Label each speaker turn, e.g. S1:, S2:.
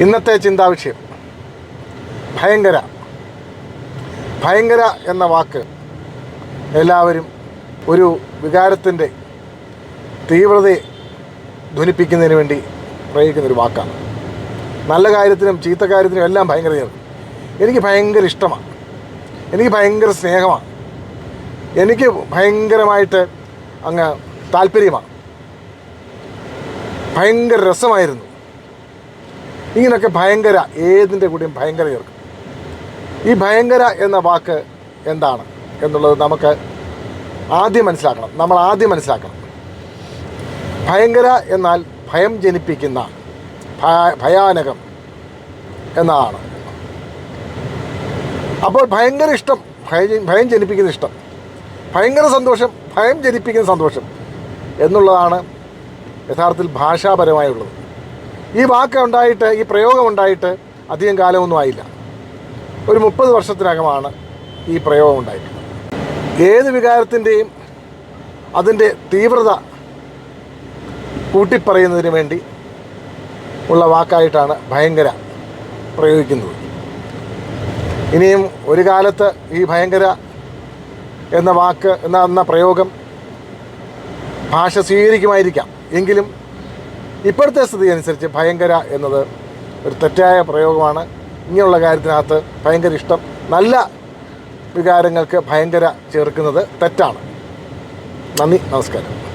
S1: ഇന്നത്തെ ചിന്താവിഷയം ഭയങ്കര ഭയങ്കര എന്ന വാക്ക് എല്ലാവരും ഒരു വികാരത്തിന്റെ തീവ്രതയെ ധ്വനിപ്പിക്കുന്നതിന് വേണ്ടി പ്രയോഗിക്കുന്ന ഒരു വാക്കാണ്. നല്ല കാര്യത്തിനും ചീത്ത കാര്യത്തിനും എല്ലാം ഭയങ്കര എനിക്ക് ഭയങ്കര ഇഷ്ടമാണ്. എനിക്ക് ഭയങ്കര സ്നേഹമാണ്. എനിക്ക് ഭയങ്കരമായിട്ട് അങ്ങ് താല്പര്യമാണ്. ഭയങ്കര രസമായിരുന്നു. ഇങ്ങനെയൊക്കെ ഭയങ്കര ഏതിന്റെ കൂടെയും ഭയങ്കര ചേർക്കും. ഈ ഭയങ്കര എന്ന വാക്ക് എന്താണ് എന്നുള്ളത് നമുക്ക് ആദ്യം മനസ്സിലാക്കണം. നമ്മൾ ആദ്യം മനസ്സിലാക്കണം. ഭയങ്കര എന്നാൽ ഭയം ജനിപ്പിക്കുന്ന ഭയാനകം എന്നതാണ്. അപ്പോൾ ഭയങ്കര ഇഷ്ടം ഭയം ഭയം ജനിപ്പിക്കുന്ന ഇഷ്ടം ഭയങ്കര സന്തോഷം ഭയം ജനിപ്പിക്കുന്ന സന്തോഷം എന്നുള്ളതാണ് യഥാർത്ഥത്തിൽ ഭാഷാപരമായുള്ളത്. ഈ വാക്ക് ഉണ്ടായിട്ട് ഈ പ്രയോഗം ഉണ്ടായിട്ട് അധികം കാലമൊന്നും ആയില്ല. ഒരു മുപ്പത് വർഷത്തിനകമാണ് ഈ പ്രയോഗം ഉണ്ടായിട്ടുള്ളത്. ഏത് വികാരത്തിന്റെയും അതിന്റെ തീവ്രത കൂട്ടിപ്പറയുന്നതിന് വേണ്ടി ഉള്ള വാക്കായിട്ടാണ് ഭയങ്കര പ്രയോഗിക്കുന്നത്. ഇനിയും ഒരു കാലത്ത് ഈ ഭയങ്കര എന്ന വാക്ക് എന്ന എന്ന പ്രയോഗം ഭാഷ സ്വീകരിക്കുമായിരിക്കാം. എങ്കിലും ഇപ്പോഴത്തെ സ്ഥിതി അനുസരിച്ച് ഭയങ്കര എന്നത് ഒരു തെറ്റായ പ്രയോഗമാണ്. ഇങ്ങനെയുള്ള കാര്യത്തിനകത്ത് ഭയങ്കര ഇഷ്ടം. നല്ല വികാരങ്ങൾക്ക് ഭയങ്കര ചേർക്കുന്നത് തെറ്റാണ്. നന്ദി നമസ്കാരം.